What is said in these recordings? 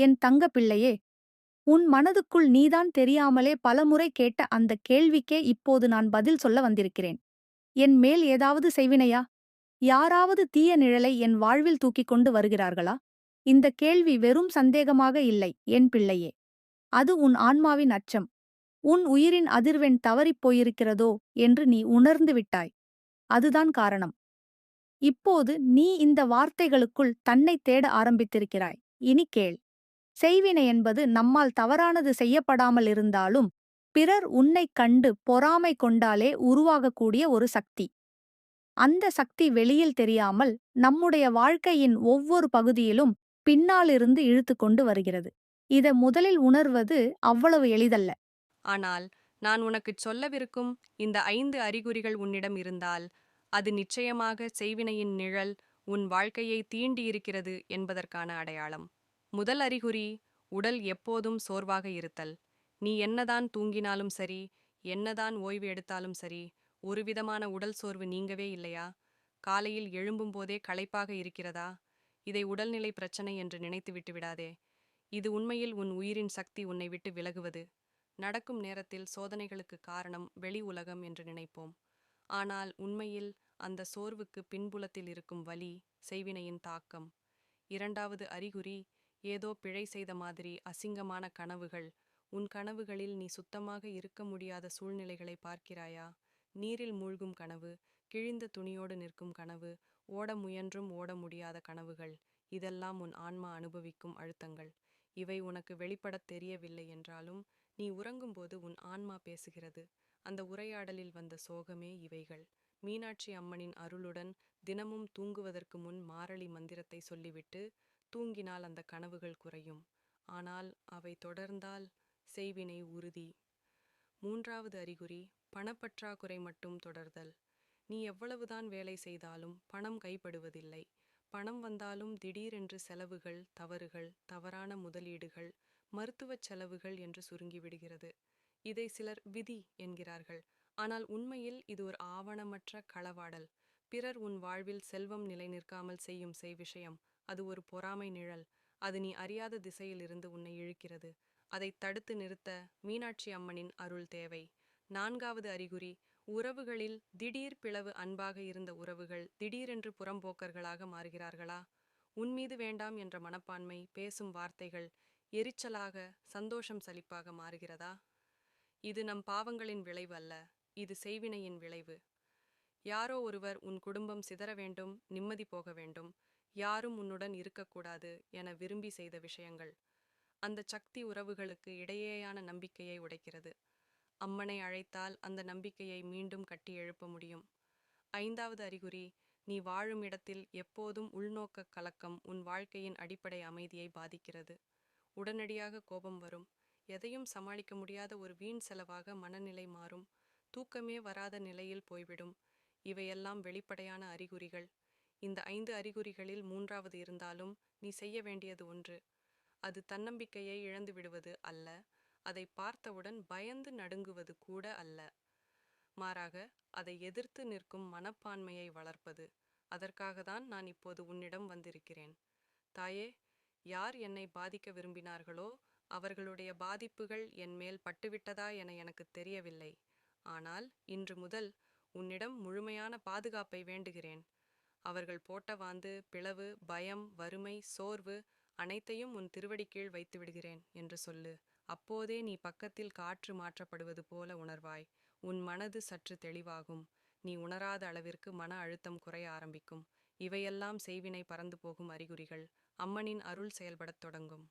என் தங்க பிள்ளையே உன் மனதுக்குள் நீதான் தெரியாமலே பலமுறை கேட்ட அந்த கேள்விக்கே இப்போது நான் பதில் சொல்ல வந்திருக்கிறேன். என் மேல் ஏதாவது செய்வினையா? யாராவது தீய நிழலை என் வாழ்வில் தூக்கிக் கொண்டு வருகிறார்களா? இந்த கேள்வி வெறும் சந்தேகமாக இல்லை என் பிள்ளையே. அது உன் ஆன்மாவின் அச்சம். உன் உயிரின் அதிர்வெண் தவறிப் போயிருக்கிறதோ என்று நீ உணர்ந்து விட்டாய். அதுதான் காரணம். இப்போது நீ இந்த வார்த்தைகளுக்குள் தன்னை தேட ஆரம்பித்திருக்கிறாய். இனி கேள். செய்வினை என்பது நம்மால் தவறானது செய்யப்படாமல் இருந்தாலும் பிறர் உன்னைக் கண்டு பொறாமை கொண்டாலே உருவாகக்கூடிய ஒரு சக்தி. அந்த சக்தி வெளியில் தெரியாமல் நம்முடைய வாழ்க்கையின் ஒவ்வொரு பகுதியிலும் பின்னாலிருந்து இழுத்து கொண்டு வருகிறது. இதை முதலில் உணர்வது அவ்வளவு எளிதல்ல. ஆனால் நான் உனக்குச் சொல்லவிருக்கும் இந்த ஐந்து அறிகுறிகள் உன்னிடம் இருந்தால் அது நிச்சயமாக செய்வினையின் நிழல் உன் வாழ்க்கையை தீண்டியிருக்கிறது என்பதற்கான அடையாளம். முதல் அறிகுறி உடல் எப்போதும் சோர்வாக இருத்தல். நீ என்னதான் தூங்கினாலும் சரி என்னதான் ஓய்வு எடுத்தாலும் சரி ஒருவிதமான உடல் சோர்வு நீங்கவே இல்லையா? காலையில் எழும்பும் போதே களைப்பாக இருக்கிறதா? இதை உடல்நிலை பிரச்சனை என்று நினைத்து விட்டு விடாதே. இது உண்மையில் உன் உயிரின் சக்தி உன்னை விட்டு விலகுவது. நடக்கும் நேரத்தில் சோதனைகளுக்கு காரணம் வெளி உலகம் என்று நினைப்போம். ஆனால் உண்மையில் அந்த சோர்வுக்கு பின்புலத்தில் இருக்கும் வலி செய்வினையின் தாக்கம். இரண்டாவது அறிகுறி ஏதோ பிழை செய்த மாதிரி அசிங்கமான கனவுகள். உன் கனவுகளில் நீ சுத்தமாக இருக்க முடியாத சூழ்நிலைகளை பார்க்கிறாயா? நீரில் மூழ்கும் கனவு கிழிந்த துணியோடு நிற்கும் கனவு ஓட முயன்றும் ஓட முடியாத கனவுகள். இதெல்லாம் உன் ஆன்மா அனுபவிக்கும் அழுத்தங்கள். இவை உனக்கு வெளிப்படத் தெரியவில்லை என்றாலும் நீ உறங்கும்போது உன் ஆன்மா பேசுகிறது. அந்த உரையாடலில் வந்த சோகமே இவைகள். மீனாட்சி அம்மனின் அருளுடன் தினமும் தூங்குவதற்கு முன் மாரளி மந்திரத்தை சொல்லிவிட்டு தூங்கினால் அந்த கனவுகள் குறையும். ஆனால் அவை தொடர்ந்தால் செய்வினை உறுதி. மூன்றாவது அறிகுறி பணப்பற்றாக்குறை மட்டும் தொடர்தல். நீ எவ்வளவுதான் வேலை செய்தாலும் பணம் கைப்படுவதில்லை. பணம் வந்தாலும் திடீரென்று செலவுகள் தவறுகள் தவறான முதலீடுகள் மருத்துவச் செலவுகள் என்று சுருங்கிவிடுகிறது. இதை சிலர் விதி என்கிறார்கள். ஆனால் உண்மையில் இது ஒரு ஆவணமற்ற களவாடல். பிறர் உன் வாழ்வில் செல்வம் நிலை நிற்காமல் செய்யும் செய் விஷயம். அது ஒரு பொறாமை நிழல். அது நீ அறியாத திசையிலிருந்து உன்னை இழுக்கிறது. அதை தடுத்து நிறுத்த மீனாட்சி அம்மனின் அருள் தேவை. நான்காவது அறிகுறி உறவுகளில் திடீர் பிளவு அன்பாக இருந்த உறவுகள் திடீரென்று புறம்போக்கர்களாக மாறுகிறார்களா? உன்மீது வேண்டாம் என்ற மனப்பான்மை பேசும் வார்த்தைகள் எரிச்சலாக சந்தோஷம் சலிப்பாக மாறுகிறதா? இது நம் பாவங்களின் விளைவு அல்ல இது செய்வினையின் விளைவு. யாரோ ஒருவர் உன் குடும்பம் சிதற வேண்டும் நிம்மதி போக வேண்டும். யாரும் உன்னுடன் இருக்கக்கூடாது என விரும்பி செய்த விஷயங்கள். அந்த சக்தி உறவுகளுக்கு இடையேயான நம்பிக்கையை உடைக்கிறது. அம்மனை அழைத்தால் அந்த நம்பிக்கையை மீண்டும் கட்டி எழுப்ப முடியும். ஐந்தாவது அறிகுறி நீ வாழும் இடத்தில் எப்போதும் உள்நோக்க கலக்கம் உன் வாழ்க்கையின் அடிப்படை அமைதியை பாதிக்கிறது. உடனடியாக கோபம் வரும். எதையும் சமாளிக்க முடியாத ஒரு வீண் செலவாக மனநிலை மாறும். தூக்கமே வராத நிலையில் போய்விடும். இவையெல்லாம் வெளிப்படையான அறிகுறிகள். இந்த ஐந்து அறிகுறிகளில் மூன்றாவது இருந்தாலும் நீ செய்ய வேண்டியது ஒன்று. அது தன்னம்பிக்கையை இழந்து விடுவது அல்ல அதை பார்த்தவுடன் பயந்து நடுங்குவது கூட அல்ல. மாறாக அதை எதிர்த்து நிற்கும் மனப்பான்மையை வளர்ப்பது. அதற்காக தான் நான் இப்போது உன்னிடம் வந்திருக்கிறேன். தாயே யார் என்னை பாதிக்க விரும்பினார்களோ அவர்களுடைய பாதிப்புகள் என் மேல் பட்டுவிட்டதா என எனக்கு தெரியவில்லை. ஆனால் இன்று முதல் உன்னிடம் முழுமையான பாதுகாப்பை வேண்டுகிறேன். அவர்கள் போட்ட வாந்து பிளவு பயம் வறுமை சோர்வு அனைத்தையும் உன் திருவடி கீழ் வைத்து விடுகிறேன் என்று சொல்லு. அப்போதே நீ பக்கத்தில் காற்று மாற்றப்படுவது போல உணர்வாய். உன் மனது சற்று தெளிவாகும். நீ உணராத அளவிற்கு மன அழுத்தம் குறைய ஆரம்பிக்கும். இவையெல்லாம் செய்வினை பறந்து போகும் அறிகுறிகள். அம்மனின் அருள் செயல்படத் தொடங்கும்.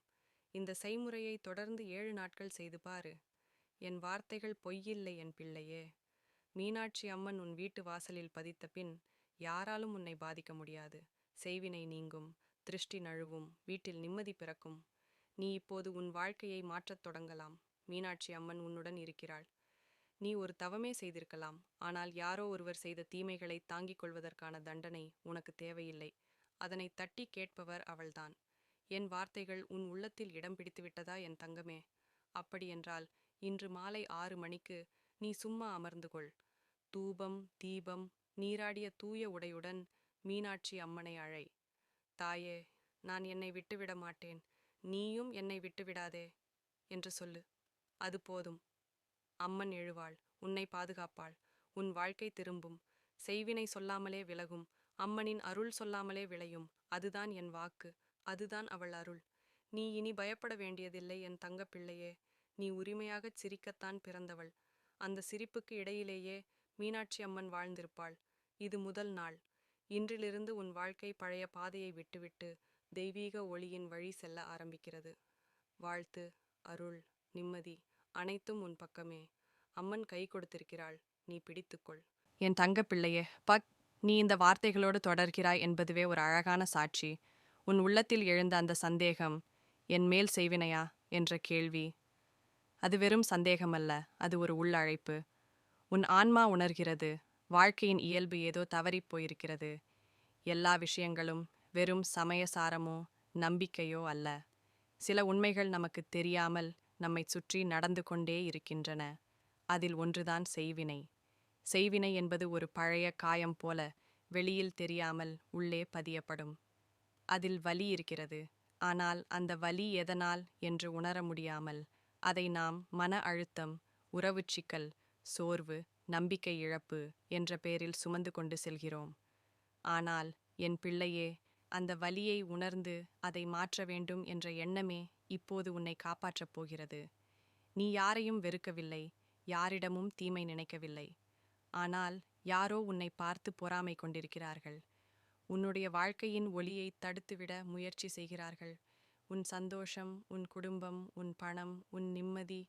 இந்த செய்முறையை தொடர்ந்து ஏழு நாட்கள் செய்து பாரு. என் வார்த்தைகள் பொய்யில்லை என் பிள்ளையே. மீனாட்சி அம்மன் உன் வீட்டு வாசலில் பதித்த பின் யாராலும் உன்னை பாதிக்க முடியாது. செய்வினை நீங்கும் திருஷ்டி நழுவும் வீட்டில் நிம்மதி பிறக்கும். நீ இப்போது உன் வாழ்க்கையை மாற்றத் தொடங்கலாம். மீனாட்சி அம்மன் உன்னுடன் இருக்கிறாள். நீ ஒரு தவமே செய்திருக்கலாம். ஆனால் யாரோ ஒருவர் செய்த தீமைகளை தாங்கிக் கொள்வதற்கான தண்டனை உனக்கு தேவையில்லை. அதனை தட்டி கேட்பவர் அவள்தான். என் வார்த்தைகள் உன் உள்ளத்தில் இடம் பிடித்துவிட்டதா என் தங்கமே? அப்படியென்றால் இன்று மாலை ஆறு மணிக்கு நீ சும்மா அமர்ந்து கொள். தூபம் தீபம் நீராடிய தூய உடையுடன் மீனாட்சி அம்மனை அழை. தாயே நான் என்னை விட்டுவிட மாட்டேன். நீயும் என்னை விட்டுவிடாதே என்று சொல்லு. அது போதும். அம்மன் எழுவாள். உன்னை பாதுகாப்பாள். உன் வாழ்க்கை திரும்பும். செய்வினை சொல்லாமலே விலகும். அம்மனின் அருள் சொல்லாமலே விளையும். அதுதான் என் வாக்கு. அதுதான் அவள் அருள். நீ இனி பயப்பட வேண்டியதில்லை என் தங்கப்பிள்ளையே நீ உரிமையாகச் சிரிக்கத்தான் பிறந்தவள். அந்த சிரிப்புக்கு இடையிலேயே மீனாட்சி அம்மன் வாழ்ந்திருப்பாள். இது முதல் நாள். இன்றிலிருந்து உன் வாழ்க்கை பழைய பாதையை விட்டுவிட்டு தெய்வீக ஒளியின் வழி செல்ல ஆரம்பிக்கிறது. வாழ்த்து அருள் நிம்மதி அனைத்தும் உன் பக்கமே. அம்மன் கை கொடுத்திருக்கிறாள். நீ பிடித்துக்கொள். என் தங்க பிள்ளையே பக் நீ இந்த வார்த்தைகளோடு தொடர்கிறாய் என்பதுவே ஒரு அழகான சாட்சி. உன் உள்ளத்தில் எழுந்த அந்த சந்தேகம் என் மேல் செய்வினையா? என்ற கேள்வி. அது வெறும் சந்தேகமல்ல அது ஒரு உள்ளழைப்பு. உன் ஆன்மா உணர்கிறது. வாழ்க்கையின் இயல்பு ஏதோ தவறிப் போயிருக்கிறது. எல்லா விஷயங்களும் வெறும் சமயசாரமோ நம்பிக்கையோ அல்ல. சில உண்மைகள் நமக்கு தெரியாமல் நம்மை சுற்றி நடந்து கொண்டே இருக்கின்றன. அதில் ஒன்றுதான் செய்வினை. செய்வினை என்பது ஒரு பழைய காயம் போல வெளியில் தெரியாமல் உள்ளே பதியப்படும். அதில் வலி இருக்கிறது. ஆனால் அந்த வலி எதனால் என்று உணர முடியாமல் அதை நாம் மன அழுத்தம் உறவுச்சிக்கல் சோர்வு நம்பிக்கை இழப்பு என்ற பெயரில் சுமந்து கொண்டு செல்கிறோம். ஆனால் என் பிள்ளையே அந்த வலியை உணர்ந்து அதை மாற்ற வேண்டும் என்ற எண்ணமே இப்போது உன்னை காப்பாற்றப் போகிறது. நீ யாரையும் வெறுக்கவில்லை யாரிடமும் தீமை நினைக்கவில்லை. ஆனால் யாரோ உன்னை பார்த்து பொறாமை கொண்டிருக்கிறார்கள். உன்னுடைய வாழ்க்கையின் ஒளியை தடுத்துவிட முயற்சி செய்கிறார்கள். உன் சந்தோஷம் உன் குடும்பம் உன் பணம் உன் நிம்மதி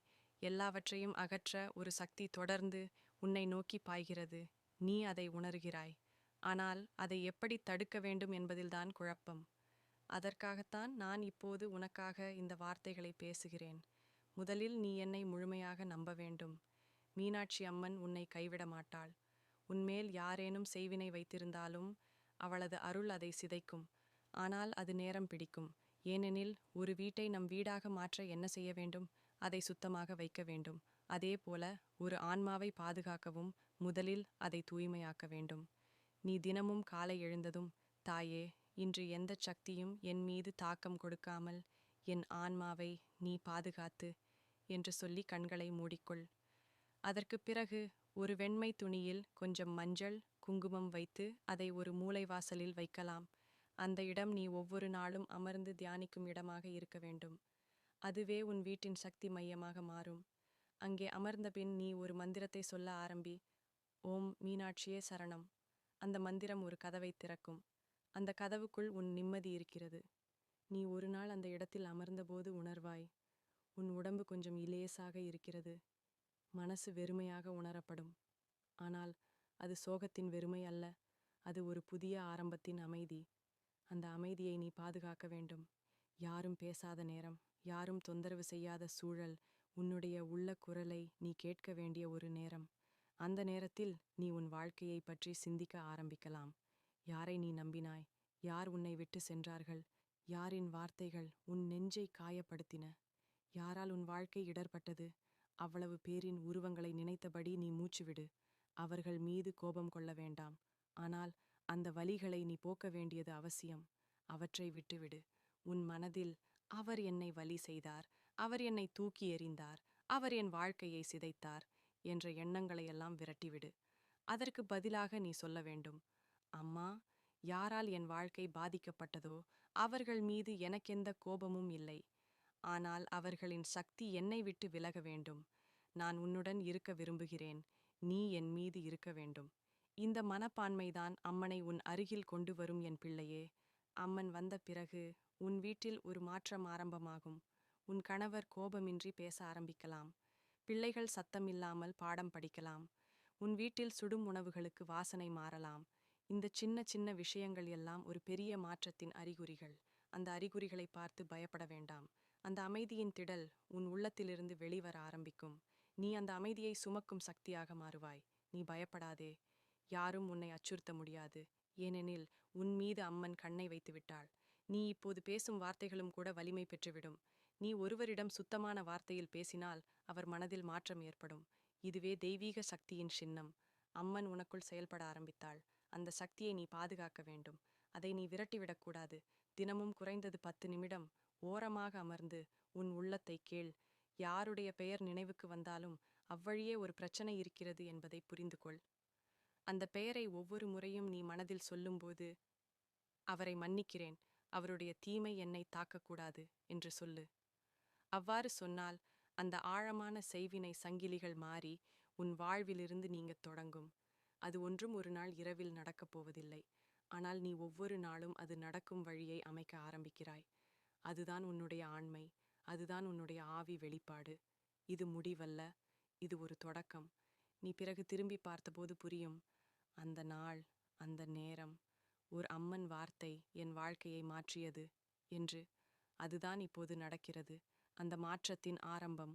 எல்லாவற்றையும் அகற்ற ஒரு சக்தி தொடர்ந்து உன்னை நோக்கி பாய்கிறது. நீ அதை உணர்கிறாய். ஆனால் அதை எப்படி தடுக்க வேண்டும் என்பதில்தான் குழப்பம். அதற்காகத்தான் நான் இப்போது உனக்காக இந்த வார்த்தைகளை பேசுகிறேன். முதலில் நீ என்னை முழுமையாக நம்ப வேண்டும். மீனாட்சி அம்மன் உன்னை கைவிட மாட்டாள். உன்மேல் யாரேனும் செய்வினை வைத்திருந்தாலும் அவளது அருள் அதை சிதைக்கும். ஆனால் அது நேரம் பிடிக்கும். ஏனெனில் ஒரு வீட்டை நம் வீடாக மாற்ற என்ன செய்ய வேண்டும்? அதை சுத்தமாக வைக்க வேண்டும். அதே போல ஒரு ஆன்மாவை பாதுகாக்கவும் முதலில் அதை தூய்மையாக்க வேண்டும். நீ தினமும் காலை எழுந்ததும் தாயே இன்று எந்த சக்தியும் என் மீது தாக்கம் கொடுக்காமல் என் ஆன்மாவை நீ பாதுகாத்து என்று சொல்லி கண்களை மூடிக்கொள். அதற்குப் பிறகு ஒரு வெண்மை துணியில் கொஞ்சம் மஞ்சள் குங்குமம் வைத்து அதை ஒரு மூளைவாசலில் வைக்கலாம். அந்த இடம் நீ ஒவ்வொரு நாளும் அமர்ந்து தியானிக்கும் இடமாக இருக்க வேண்டும். அதுவே உன் வீட்டின் சக்தி மையமாக மாறும். அங்கே அமர்ந்த பின் நீ ஒரு மந்திரத்தை சொல்ல ஆரம்பி ஓம் மீனாட்சியே சரணம். அந்த மந்திரம் ஒரு கதவை திறக்கும். அந்த கதவுக்குள் உன் நிம்மதி இருக்கிறது. நீ ஒரு நாள் அந்த இடத்தில் அமர்ந்தபோது உணர்வாய் உன் உடம்பு கொஞ்சம் இலேசாக இருக்கிறது. மனசு வெறுமையாக உணரப்படும். ஆனால் அது சோகத்தின் வெறுமை அல்ல. அது ஒரு புதிய ஆரம்பத்தின் அமைதி. அந்த அமைதியை நீ பாதுகாக்க வேண்டும். யாரும் பேசாத நேரம். யாரும் தொந்தரவு செய்யாத சூழல். உன்னுடைய உள்ள குரலை நீ கேட்க வேண்டிய ஒரு நேரம். அந்த நேரத்தில் நீ உன் வாழ்க்கையை பற்றி சிந்திக்க ஆரம்பிக்கலாம். யாரை நீ நம்பினாய்? யார் உன்னை விட்டு சென்றார்கள்? யாரின் வார்த்தைகள் உன் நெஞ்சை காயப்படுத்தின? யாரால் உன் வாழ்க்கை இடர்பட்டது? அவ்வளவு பேரின் உருவங்களை நினைத்தபடி நீ மூச்சுவிடு. அவர்கள் மீது கோபம் கொள்ள வேண்டாம். ஆனால் அந்த வலிகளை நீ போக்க வேண்டியது அவசியம். அவற்றை விட்டுவிடு. உன் மனதில் அவர் என்னை வலி செய்தார். அவர் என்னை தூக்கி எறிந்தார். அவர் என் வாழ்க்கையை சிதைத்தார் என்ற எண்ணங்களையெல்லாம் விரட்டிவிடு. அதற்கு பதிலாக நீ சொல்ல வேண்டும் அம்மா யாரால் என் வாழ்க்கை பாதிக்கப்பட்டதோ அவர்கள் மீது எனக்கெந்த கோபமும் இல்லை. ஆனால் அவர்களின் சக்தி என்னை விட்டு விலக வேண்டும். நான் உன்னுடன் இருக்க விரும்புகிறேன். நீ என் மீது இருக்க வேண்டும். இந்த மனப்பான்மைதான் அம்மனை உன் அருகில் கொண்டு வரும் என் பிள்ளையே. அம்மன் வந்த பிறகு உன் வீட்டில் ஒரு மாற்றம் ஆரம்பமாகும். உன் கணவர் கோபமின்றி பேச ஆரம்பிக்கலாம். பிள்ளைகள் சத்தமில்லாமல் பாடம் படிக்கலாம். உன் வீட்டில் சுடும் உணவுகளுக்கு வாசனை மாறலாம். இந்த சின்ன சின்ன விஷயங்கள் எல்லாம் ஒரு பெரிய மாற்றத்தின் அறிகுறிகள். அந்த அறிகுறிகளை பார்த்து பயப்பட வேண்டாம். அந்த அமைதியின் திடல் உன் உள்ளத்திலிருந்து வெளிவர ஆரம்பிக்கும். நீ அந்த அமைதியை சுமக்கும் சக்தியாக மாறுவாய். நீ பயப்படாதே. யாரும் உன்னை அச்சுறுத்த முடியாது. ஏனெனில் உன் மீது அம்மன் கண்ணை வைத்து விட்டாள் நீ இப்போது பேசும் வார்த்தைகளும் கூட வலிமை பெற்றுவிடும். நீ ஒருவரிடம் சுத்தமான வார்த்தையில் பேசினால் அவர் மனதில் மாற்றம் ஏற்படும். இதுவே தெய்வீக சக்தியின் சின்னம். அம்மன் உனக்குள் செயல்பட ஆரம்பித்தாள். அந்த சக்தியை நீ பாதுகாக்க வேண்டும். அதை நீ விரட்டிவிடக்கூடாது தினமும் குறைந்தது பத்து நிமிடம் ஓரமாக அமர்ந்து உன் உள்ளத்தை கேள். யாருடைய பெயர் நினைவுக்கு வந்தாலும் அவ்வழியே ஒரு பிரச்சனை இருக்கிறது என்பதை புரிந்து கொள். அந்த பெயரை ஒவ்வொரு முறையும் நீ மனதில் சொல்லும்போது அவரை மன்னிக்கிறேன். அவருடைய தீமை என்னை தாக்கக்கூடாது என்று சொல்லு. அவ்வாறு சொன்னால் அந்த ஆழமான செய்வினை சங்கிலிகள் மாறி உன் வாழ்விலிருந்து நீங்க தொடங்கும். அது ஒன்றும் ஒரு நாள் இரவில் நடக்கப் போவதில்லை. ஆனால் நீ ஒவ்வொரு நாளும் அது நடக்கும் வழியை அமைக்க ஆரம்பிக்கிறாய். அதுதான் உன்னுடைய ஆண்மை. அதுதான் உன்னுடைய ஆவி வெளிப்பாடு. இது முடிவல்ல. இது ஒரு தொடக்கம். நீ பிறகு திரும்பி பார்த்தபோது புரியும். அந்த நாள் அந்த நேரம் ஒரு அம்மன் வார்த்தை என் வாழ்க்கையை மாற்றியது என்று. அதுதான் இப்போது நடக்கிறது. அந்த மாற்றத்தின் ஆரம்பம்.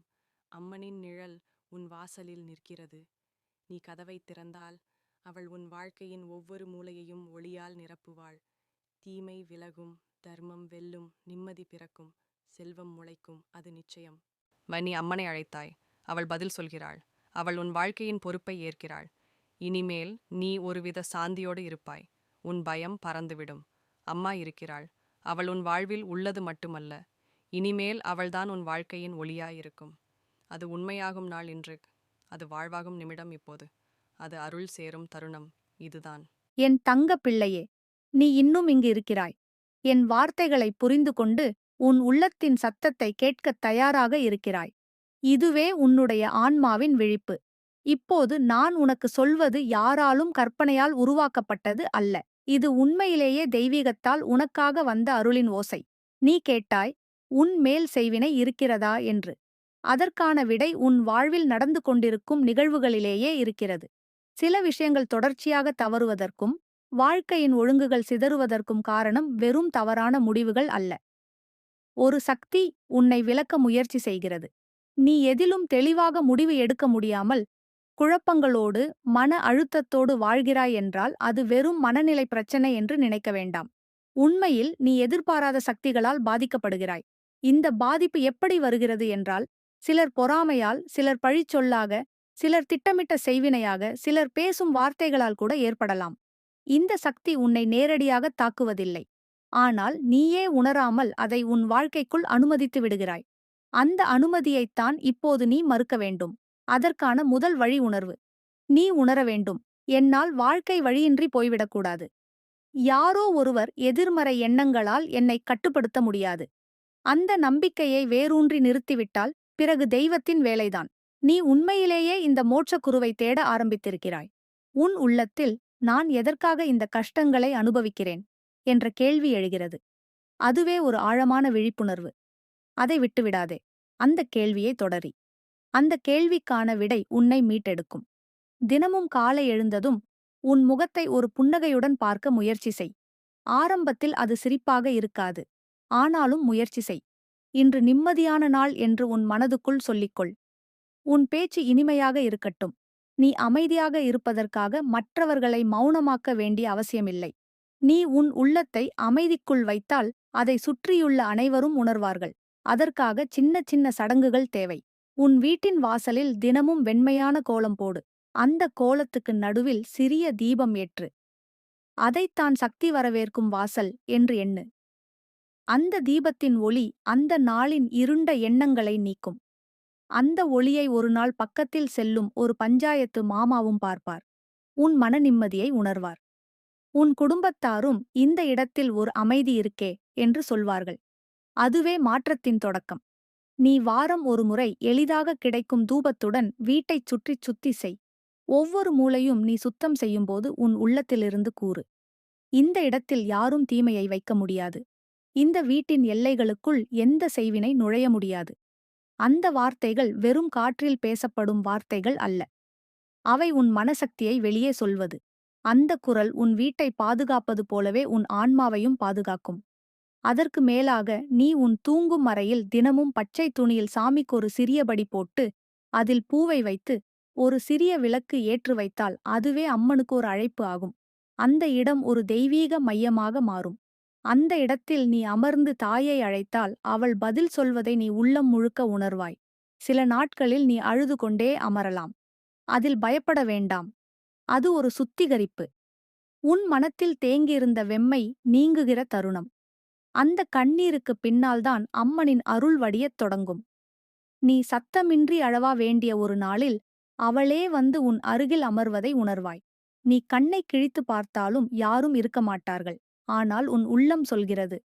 அம்மனின் நிழல் உன் வாசலில் நிற்கிறது. நீ கதவைத் திறந்தால் அவள் உன் வாழ்க்கையின் ஒவ்வொரு மூலையையும் ஒளியால் நிரப்புவாள். தீமை விலகும் தர்மம் வெல்லும் நிம்மதி பிறக்கும் செல்வம் முளைக்கும் அது நிச்சயம். வன்னி அம்மனை அழைத்தாய். அவள் பதில் சொல்கிறாள். அவள் உன் வாழ்க்கையின் பொறுப்பை ஏற்கிறாள். இனிமேல் நீ ஒருவித சாந்தியோடு இருப்பாய். உன் பயம் பறந்துவிடும். அம்மா இருக்கிறாள். அவள் உன் வாழ்வில் உள்ளது மட்டுமல்ல இனிமேல் அவள்தான் உன் வாழ்க்கையின் ஒளியாயிருக்கும். அது உண்மையாகும் நாள் இன்று. அது வாழ்வாகும் நிமிடம் இப்போது. அது அருள் சேரும் தருணம். இதுதான். என் தங்க பிள்ளையே நீ இன்னும் இங்கு இருக்கிறாய். என் வார்த்தைகளை புரிந்து கொண்டு உன் உள்ளத்தின் சத்தத்தை கேட்கத் தயாராக இருக்கிறாய். இதுவே உன்னுடைய ஆன்மாவின் விழிப்பு. இப்போது நான் உனக்கு சொல்வது யாராலும் கற்பனையால் உருவாக்கப்பட்டது அல்ல. இது உண்மையிலேயே தெய்வீகத்தால் உனக்காக வந்த அருளின் ஓசை. நீ கேட்டாய் உன் மேல் செய்வினை இருக்கிறதா என்று. அதற்கான விடை உன் வாழ்வில் நடந்து கொண்டிருக்கும் நிகழ்வுகளிலேயே இருக்கிறது. சில விஷயங்கள் தொடர்ச்சியாக தவறுவதற்கும் வாழ்க்கையின் ஒழுங்குகள் சிதறுவதற்கும் காரணம் வெறும் தவறான முடிவுகள் அல்ல. ஒரு சக்தி உன்னை விளக்க முயற்சி செய்கிறது. நீ எதிலும் தெளிவாக முடிவு எடுக்க முடியாமல் குழப்பங்களோடு மன அழுத்தத்தோடு வாழ்கிறாய் என்றால் அது வெறும் மனநிலை பிரச்சனை என்று நினைக்க வேண்டாம். உண்மையில் நீ எதிர்பாராத சக்திகளால் பாதிக்கப்படுகிறாய். இந்த பாதிப்பு எப்படி வருகிறது என்றால் சிலர் பொறாமையால் சிலர் பழிச்சொல்லாக சிலர் திட்டமிட்ட செய்வினையாக சிலர் பேசும் வார்த்தைகளால் கூட ஏற்படலாம். இந்த சக்தி உன்னை நேரடியாக தாக்குவதில்லை. ஆனால் நீயே உணராமல் அதை உன் வாழ்க்கைக்குள் அனுமதித்து விடுகிறாய். அந்த அனுமதியைத்தான் இப்போது நீ மறுக்க வேண்டும். அதற்கான முதல் வழி உணர்வு. நீ உணர வேண்டும். என்னால் வாழ்க்கை வழியின்றி போய்விடக்கூடாது. யாரோ ஒருவர் எதிர்மறை எண்ணங்களால் என்னை கட்டுப்படுத்த முடியாது. அந்த நம்பிக்கையை வேரூன்றி நிறுத்திவிட்டால் பிறகு தெய்வத்தின் வேலைதான். நீ உண்மையிலேயே இந்த மோட்சக்குருவை தேட ஆரம்பித்திருக்கிறாய். உன் உள்ளத்தில் நான் எதற்காக இந்த கஷ்டங்களை அனுபவிக்கிறேன்? என்ற கேள்வி எழுகிறது. அதுவே ஒரு ஆழமான விழிப்புணர்வு. அதை விட்டுவிடாதே. அந்த கேள்வியை தொடரி. அந்த கேள்விக்கான விடை உன்னை மீட்டெடுக்கும். தினமும் காலை எழுந்ததும் உன் முகத்தை ஒரு புன்னகையுடன் பார்க்க முயற்சி செய். ஆரம்பத்தில் அது சிரிப்பாக இருக்காது. ஆனாலும் முயற்சி செய். இன்று நிம்மதியான நாள் என்று உன் மனதுக்குள் சொல்லிக்கொள். உன் பேச்சு இனிமையாக இருக்கட்டும். நீ அமைதியாக இருப்பதற்காக மற்றவர்களை மௌனமாக்க வேண்டிய அவசியமில்லை. நீ உன் உள்ளத்தை அமைதிக்குள் வைத்தால் அதை சுற்றியுள்ள அனைவரும் உணர்வார்கள். அதற்காக சின்ன சின்ன சடங்குகள் தேவை. உன் வீட்டின் வாசலில் தினமும் வெண்மையான கோலம் போடு. அந்த கோலத்துக்கு நடுவில் சிறிய தீபம் ஏற்று. அதைத்தான் சக்தி வரவேற்கும் வாசல் என்று எண்ணு. அந்த தீபத்தின் ஒளி அந்த நாளின் இருண்ட எண்ணங்களை நீக்கும். அந்த ஒளியை ஒரு நாள் பக்கத்தில் செல்லும் ஒரு பஞ்சாயத்து மாமாவும் பார்ப்பார். உன் மன நிம்மதியை உணர்வார். உன் குடும்பத்தாரும் இந்த இடத்தில் ஒரு அமைதி இருக்கே என்று சொல்வார்கள். அதுவே மாற்றத்தின் தொடக்கம். நீ வாரம் ஒரு முறை எளிதாக கிடைக்கும் தூபத்துடன் வீட்டைச் சுற்றிச் சுத்தி செய். ஒவ்வொரு மூலையும் நீ சுத்தம் செய்யும்போது உன் உள்ளத்திலிருந்து கூறு. இந்த இடத்தில் யாரும் தீமையை வைக்க முடியாது. இந்த வீட்டின் எல்லைகளுக்குள் எந்த செய்வினை நுழைய முடியாது. அந்த வார்த்தைகள் வெறும் காற்றில் பேசப்படும் வார்த்தைகள் அல்ல. அவை உன் மனசக்தியை வெளியே சொல்வது. அந்த குரல் உன் வீட்டை பாதுகாப்பது போலவே உன் ஆன்மாவையும் பாதுகாக்கும். அதற்கு மேலாக நீ உன் தூங்கும் அறையில் தினமும் பச்சை துணியில் சாமிக்கு ஒரு சிறியபடி போட்டு அதில் பூவை வைத்து ஒரு சிறிய விளக்கு ஏற்று வைத்தால் அதுவே அம்மனுக்கு ஒரு அழைப்பு ஆகும். அந்த இடம் ஒரு தெய்வீக மையமாக மாறும். அந்த இடத்தில் நீ அமர்ந்து தாயை அழைத்தால் அவள் பதில் சொல்வதை நீ உள்ளம் முழுக்க உணர்வாய். சில நாட்களில் நீ அழுது கொண்டே அமரலாம். அதில் பயப்பட வேண்டாம். அது ஒரு சுத்திகரிப்பு. உன் மனத்தில் தேங்கியிருந்த வெம்மை நீங்குகிற தருணம். அந்த கண்ணீருக்குப் பின்னால்தான் அம்மனின் அருள் வடியத் தொடங்கும். நீ சத்தமின்றி அழவா வேண்டிய ஒரு நாளில் அவளே வந்து உன் அருகில் அமர்வதை உணர்வாய். நீ கண்ணை கிழித்து பார்த்தாலும் யாரும் இருக்க மாட்டார்கள். ஆனால் உன் உள்ளம் சொல்கிறது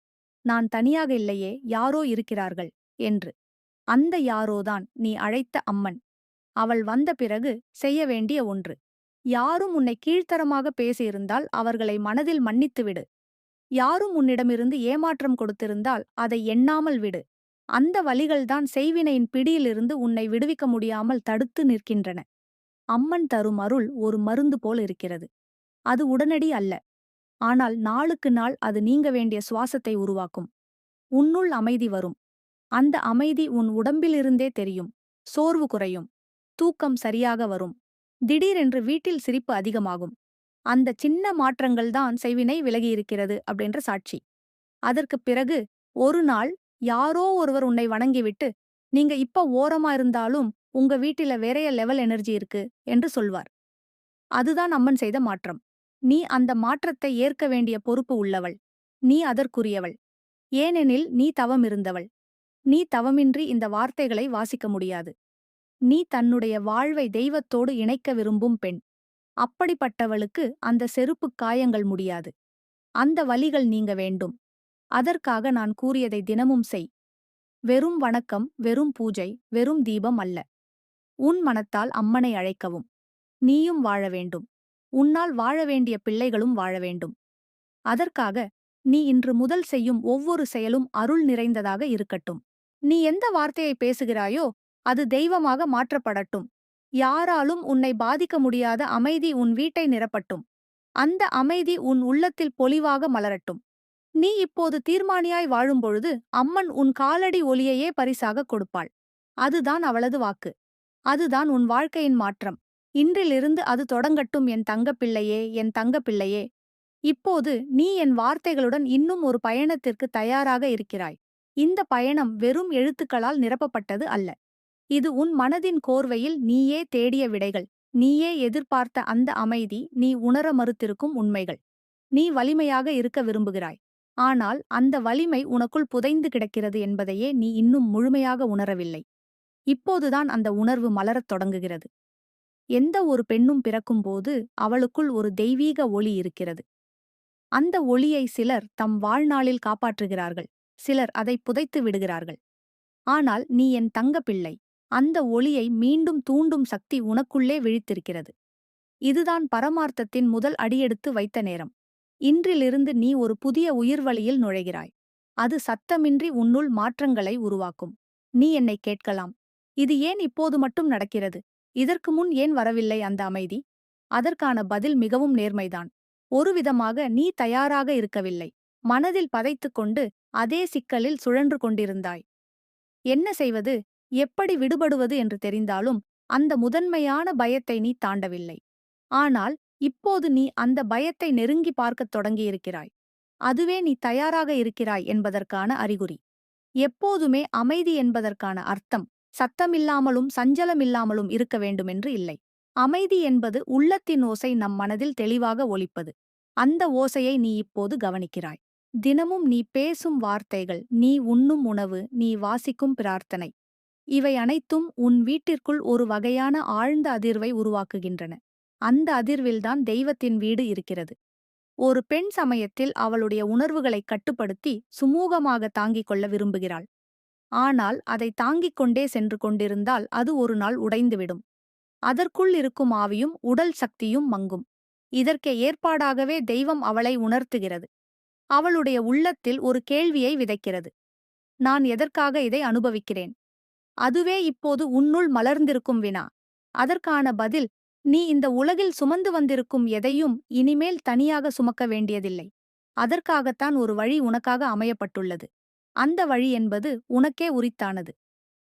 நான் தனியாக இல்லையே யாரோ இருக்கிறார்கள் என்று. அந்த யாரோதான் நீ அழைத்த அம்மன்? அவள் வந்த பிறகு செய்ய வேண்டிய ஒன்று யாரும் உன்னை கீழ்த்தரமாக பேசியிருந்தால் அவர்களை மனதில் மன்னித்துவிடு யாரும் உன்னிடமிருந்து ஏமாற்றம் கொடுத்திருந்தால் அதை எண்ணாமல் விடு. அந்த வலிகள்தான் செய்வினையின் பிடியிலிருந்து உன்னை விடுவிக்க முடியாமல் தடுத்து நிற்கின்றன. அம்மன் தரும் அருள் ஒரு மருந்து போல் இருக்கிறது. அது உடனடி அல்ல. ஆனால் நாளுக்கு நாள் அது நீங்க வேண்டிய சுவாசத்தை உருவாக்கும். உன்னுள் அமைதி வரும். அந்த அமைதி உன் உடம்பிலிருந்தே தெரியும். சோர்வு குறையும். தூக்கம் சரியாக வரும். திடீரென்று வீட்டில் சிரிப்பு அதிகமாகும். அந்த சின்ன மாற்றங்கள்தான் செய்வினை விலகியிருக்கிறது அப்படின்ற சாட்சி. அதற்குப் பிறகு ஒரு நாள் யாரோ ஒருவர் உன்னை வணங்கிவிட்டு நீங்க இப்ப ஓரமா இருந்தாலும் உங்க வீட்டில வேறைய லெவல் எனர்ஜி இருக்கு என்று சொல்வார். அதுதான் அம்மன் செய்த மாற்றம். நீ அந்த மாற்றத்தை ஏற்க வேண்டிய பொறுப்பு உள்ளவள். நீ அதற்குரியவள். ஏனெனில் நீ தவம் இருந்தவள். நீ தவமின்றி இந்த வார்த்தைகளை வாசிக்க முடியாது. நீ தன்னுடைய வாழ்வை தெய்வத்தோடு இணைக்க விரும்பும் பெண். அப்படிப்பட்டவளுக்கு அந்த செருப்புக் காயங்கள் முடியாது. அந்த வலிகள் நீங்க வேண்டும். அதற்காக நான் கூறியதை தினமும் செய். வெறும் வணக்கம் வெறும் பூஜை வெறும் தீபம் அல்ல. உன் மனத்தால் அம்மனை அழைக்கவும். நீயும் வாழ வேண்டும். உன்னால் வாழ வேண்டிய பிள்ளைகளும் வாழ வேண்டும். அதற்காக நீ இன்று முதல் செய்யும் ஒவ்வொரு செயலும் அருள் நிறைந்ததாக இருக்கட்டும். நீ எந்த வார்த்தையை பேசுகிறாயோ அது தெய்வமாக மாற்றப்படட்டும். யாராலும் உன்னை பாதிக்க முடியாத அமைதி உன் வீட்டை நிரப்பட்டும். அந்த அமைதி உன் உள்ளத்தில் பொலிவாக மலரட்டும். நீ இப்போது தீர்மானியாய் வாழும்பொழுது அம்மன் உன் காலடி ஒலியையே பரிசாகக் கொடுப்பாள். அதுதான் அவளது வாக்கு. அதுதான் உன் வாழ்க்கையின் மாற்றம். இன்றிலிருந்து அது தொடங்கட்டும் என் தங்கப்பிள்ளையே என் தங்கப்பிள்ளையே. இப்போது நீ என் வார்த்தைகளுடன் இன்னும் ஒரு பயணத்திற்கு தயாராக இருக்கிறாய். இந்த பயணம் வெறும் எழுத்துக்களால் நிரப்பப்பட்டது அல்ல. இது உன் மனதின் கோர்வையில் நீயே தேடிய விடைகள். நீயே எதிர்பார்த்த அந்த அமைதி நீ உணர மறுத்திருக்கும் உண்மைகள். நீ வலிமையாக இருக்க விரும்புகிறாய். ஆனால் அந்த வலிமை உனக்குள் புதைந்து கிடக்கிறது என்பதையே நீ இன்னும் முழுமையாக உணரவில்லை. இப்போதுதான் அந்த உணர்வு மலரத் தொடங்குகிறது. எந்த ஒரு பெண்ணும் பிறக்கும்போது அவளுக்குள் ஒரு தெய்வீக ஒளி இருக்கிறது. அந்த ஒளியை சிலர் தம் வாழ்நாளில் காப்பாற்றுகிறார்கள். சிலர் அதை புதைத்து விடுகிறார்கள். ஆனால் நீ என் தங்க பிள்ளை அந்த ஒளியை மீண்டும் தூண்டும் சக்தி உனக்குள்ளே விழித்திருக்கிறது. இதுதான் பரமார்த்தத்தின் முதல் அடியெடுத்து வைத்த நேரம். இன்றிலிருந்து நீ ஒரு புதிய உயிர்வழியில் நுழைகிறாய். அது சத்தமின்றி உன்னுள் மாற்றங்களை உருவாக்கும். நீ என்னை கேட்கலாம். இது ஏன் இப்போது மட்டும் நடக்கிறது? இதற்கு முன் ஏன் வரவில்லை அந்த அமைதி? அதற்கான பதில் மிகவும் நேர்மைதான். ஒருவிதமாக நீ தயாராக இருக்கவில்லை. மனதில் பதைத்துக் கொண்டு அதே சிக்கலில் சுழன்று கொண்டிருந்தாய். என்ன செய்வது? எப்படி விடுபடுவது என்று தெரிந்தாலும் அந்த முதன்மையான பயத்தை நீ தாண்டவில்லை. ஆனால் இப்போது நீ அந்த பயத்தை நெருங்கி பார்க்கத் தொடங்கியிருக்கிறாய். அதுவே நீ தயாராக இருக்கிறாய் என்பதற்கான அறிகுறி. எப்போதுமே அமைதி என்பதற்கான அர்த்தம் சத்தமில்லாமலும் சஞ்சலமில்லாமலும் இருக்க வேண்டுமென்று இல்லை. அமைதி என்பது உள்ளத்தின் ஓசை நம் மனதில் தெளிவாக ஒலிப்பது. அந்த ஓசையை நீ இப்போது கவனிக்கிறாய். தினமும் நீ பேசும் வார்த்தைகள் நீ உண்ணும் உணவு நீ வாசிக்கும் பிரார்த்தனை இவை அனைத்தும் உன் வீட்டிற்குள் ஒரு வகையான ஆழ்ந்த அதிர்வை உருவாக்குகின்றன. அந்த அதிர்வில்தான் தெய்வத்தின் வீடு இருக்கிறது. ஒரு பெண் சமயத்தில் அவளுடைய உணர்வுகளை கட்டுப்படுத்தி சுமூகமாக தாங்கிக் கொள்ள விரும்புகிறாள். ஆனால் அதை தாங்கிக் கொண்டே சென்று கொண்டிருந்தால் அது ஒரு நாள் உடைந்துவிடும். அதற்குள் இருக்கும் ஆவியும் உடல் சக்தியும் மங்கும். இதற்கே ஏற்பாடாகவே தெய்வம் அவளை உணர்த்துகிறது. அவளுடைய உள்ளத்தில் ஒரு கேள்வியை விதைக்கிறது. நான் எதற்காக இதை அனுபவிக்கிறேன்? அதுவே இப்போது உன்னுள் மலர்ந்திருக்கும் வினா. அதற்கான பதில் நீ இந்த உலகில் சுமந்து வந்திருக்கும் எதையும் இனிமேல் தனியாக சுமக்க வேண்டியதில்லை. அதற்காகத்தான் ஒரு வழி உனக்காக அமையப்பட்டுள்ளது. அந்த வழி என்பது உனக்கே உரித்தானது.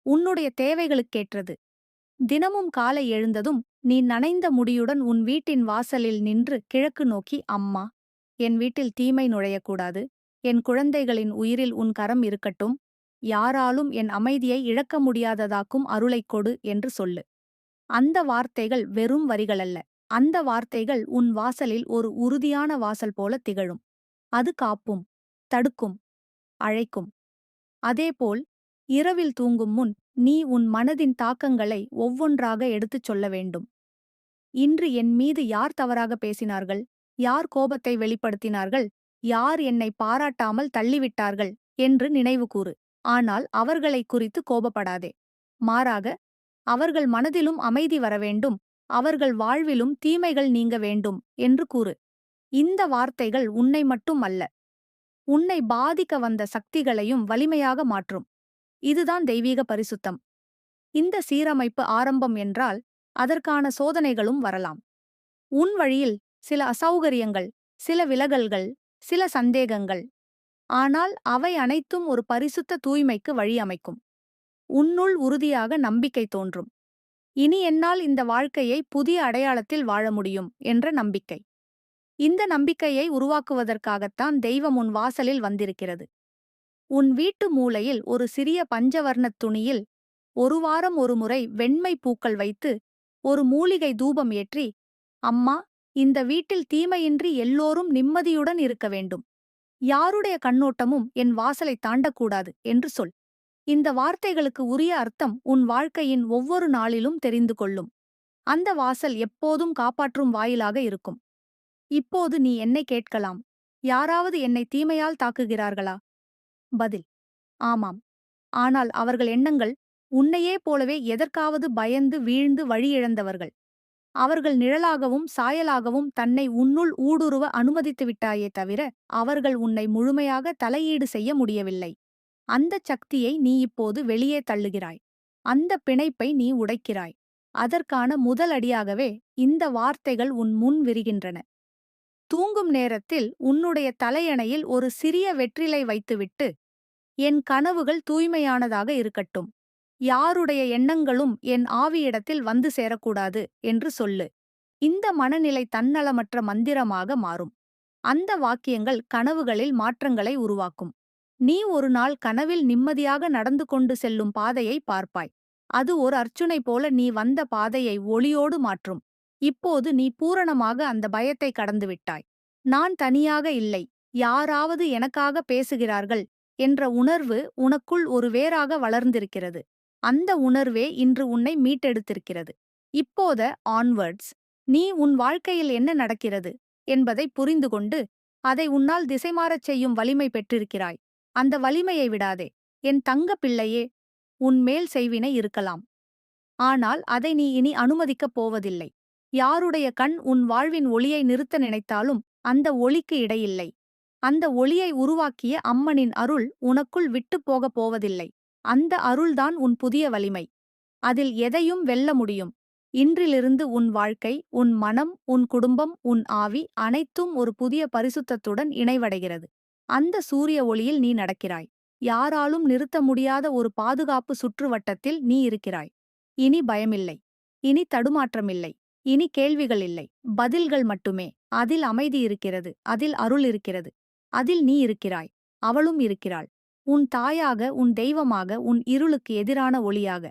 உன்னுடைய தேவைகளுக்கேற்றது தினமும் காலை எழுந்ததும் நீ நனைந்த முடியுடன் உன் வீட்டின் வாசலில் நின்று கிழக்கு நோக்கி அம்மா என் வீட்டில் தீமை நுழையக்கூடாது. என் குழந்தைகளின் உயிரில் உன் கரம் இருக்கட்டும். யாராலும் என் அமைதியை இழக்க முடியாததாக்கும் அருளைக் கொடு என்று சொல்லு. அந்த வார்த்தைகள் வெறும் வரிகளல்ல அந்த வார்த்தைகள் உன் வாசலில் ஒரு உறுதியான வாசல் போல திகழும். அது காப்பும் தடுக்கும் அழைக்கும். அதேபோல் இரவில் தூங்கும் முன் நீ உன் மனதின் தாக்கங்களை ஒவ்வொன்றாக எடுத்துச் சொல்ல வேண்டும். இன்று என் மீது யார் தவறாக பேசினார்கள்? யார் கோபத்தை வெளிப்படுத்தினார்கள்? யார் என்னை பாராட்டாமல் தள்ளிவிட்டார்கள்? என்று நினைவு கூறு. ஆனால் அவர்களை குறித்து கோபப்படாதே. மாறாக அவர்கள் மனதிலும் அமைதி வர வேண்டும். அவர்கள் வாழ்விலும் தீமைகள் நீங்க வேண்டும் என்று கூறு. இந்த வார்த்தைகள் உன்னை மட்டும் அல்ல உன்னை பாதிக்க வந்த சக்திகளையும் வலிமையாக மாற்றும். இதுதான் தெய்வீக பரிசுத்தம். இந்த சீரமைப்பு ஆரம்பம் என்றால் அதற்கான சோதனைகளும் வரலாம். உன் வழியில் சில அசௌகரியங்கள் சில விலகல்கள் சில சந்தேகங்கள். ஆனால் அவை அனைத்தும் ஒரு பரிசுத்த தூய்மைக்கு வழி அமைக்கும். உன்னுள் உறுதியாக நம்பிக்கை தோன்றும். இனி என்னால் இந்த வாழ்க்கையை புதிய அடையாளத்தில் வாழ முடியும் என்ற நம்பிக்கை. இந்த நம்பிக்கையை உருவாக்குவதற்காகத்தான் தெய்வம் உன் வாசலில் வந்திருக்கிறது. உன் வீட்டு மூலையில் ஒரு சிறிய பஞ்சவர்ணத் துணியில் ஒரு வாரம் ஒரு முறை வெண்மை பூக்கள் வைத்து ஒரு மூலிகை தூபம் ஏற்றி அம்மா இந்த வீட்டில் தீமையின்றி எல்லோரும் நிம்மதியுடன் இருக்க வேண்டும். யாருடைய கண்ணோட்டமும் என் வாசலை தாண்டக்கூடாது என்று சொல். இந்த வார்த்தைகளுக்கு உரிய அர்த்தம் உன் வாழ்க்கையின் ஒவ்வொரு நாளிலும் தெரிந்து கொள்ளும். அந்த வாசல் எப்போதும் காப்பாற்றும் வாயிலாக இருக்கும். இப்போது நீ என்னை கேட்கலாம். யாராவது என்னை தீமையால் தாக்குகிறார்களா? பதில் ஆமாம். ஆனால் அவர்கள் எண்ணங்கள் உன்னையே போலவே எதற்காவது பயந்து வீழ்ந்து வழியிழந்தவர்கள் அவர்கள் நிழலாகவும் சாயலாகவும் தன்னை உன்னுள் ஊடுருவ அனுமதித்து விட்டாயே தவிர அவர்கள் உன்னை முழுமையாக தலையீடு செய்ய முடியவில்லை. அந்தச் சக்தியை நீ இப்போது வெளியே தள்ளுகிறாய். அந்த பிணைப்பை நீ உடைக்கிறாய். அதற்கான முதல் அடியாகவே இந்த வார்த்தைகள் உன் முன் விரிகின்றன. தூங்கும் நேரத்தில் உன்னுடைய தலையணையில் ஒரு சிறிய வெற்றிலை வைத்துவிட்டு என் கனவுகள் தூய்மையானதாக இருக்கட்டும். யாருடைய எண்ணங்களும் என் ஆவியிடத்தில் வந்து சேரக்கூடாது என்று சொல்லு. இந்த மனநிலை தன்னலமற்ற மந்திரமாக மாறும். அந்த வாக்கியங்கள் கனவுகளில் மாற்றங்களை உருவாக்கும். நீ ஒரு நாள் கனவில் நிம்மதியாக நடந்து கொண்டு செல்லும் பாதையை பார்ப்பாய். அது ஒரு அர்ச்சுனை போல நீ வந்த பாதையை ஒளியோடு மாற்றும். இப்போது நீ பூரணமாக அந்த பயத்தை கடந்துவிட்டாய் நான் தனியாக இல்லை. யாராவது எனக்காக பேசுகிறார்கள் என்ற உணர்வு உனக்குள் ஒரு வேறாக வளர்ந்திருக்கிறது. அந்த உணர்வே இன்று உன்னை மீட்டெடுத்திருக்கிறது. இப்போத ஆன்வர்ட்ஸ் நீ உன் வாழ்க்கையில் என்ன நடக்கிறது என்பதை புரிந்து கொண்டு அதை உன்னால் திசைமாறச் செய்யும் வலிமை பெற்றிருக்கிறாய். அந்த வலிமையை விடாதே. என் தங்க பிள்ளையே உன் மேல் செய்வினை இருக்கலாம். ஆனால் அதை நீ இனி அனுமதிக்கப் போவதில்லை. யாருடைய கண் உன் வாழ்வின் ஒளியை நிறுத்த நினைத்தாலும் அந்த ஒளிக்கு இடையில்லை. அந்த ஒளியை உருவாக்கிய அம்மனின் அருள் உனக்குள் விட்டுப் போகப் போவதில்லை. அந்த அருள்தான் உன் புதிய வலிமை. அதில் எதையும் வெல்ல முடியும். இன்றிலிருந்து உன் வாழ்க்கை உன் மனம் உன் குடும்பம் உன் ஆவி அனைத்தும் ஒரு புதிய பரிசுத்தத்துடன் இணைவடைகிறது. அந்த சூரிய ஒளியில் நீ நடக்கிறாய். யாராலும் நிறுத்த முடியாத ஒரு பாதுகாப்பு சுற்றுவட்டத்தில் நீ இருக்கிறாய். இனி பயமில்லை. இனி தடுமாற்றமில்லை. இனி கேள்விகள் இல்லை. பதில்கள் மட்டுமே. அதில் அமைதி இருக்கிறது. அதில் அருள் இருக்கிறது. அதில் நீ இருக்கிறாய். அவளும் இருக்கிறாள். உன் தாயாக உன் தெய்வமாக உன் இருளுக்கு எதிரான ஒளியாக.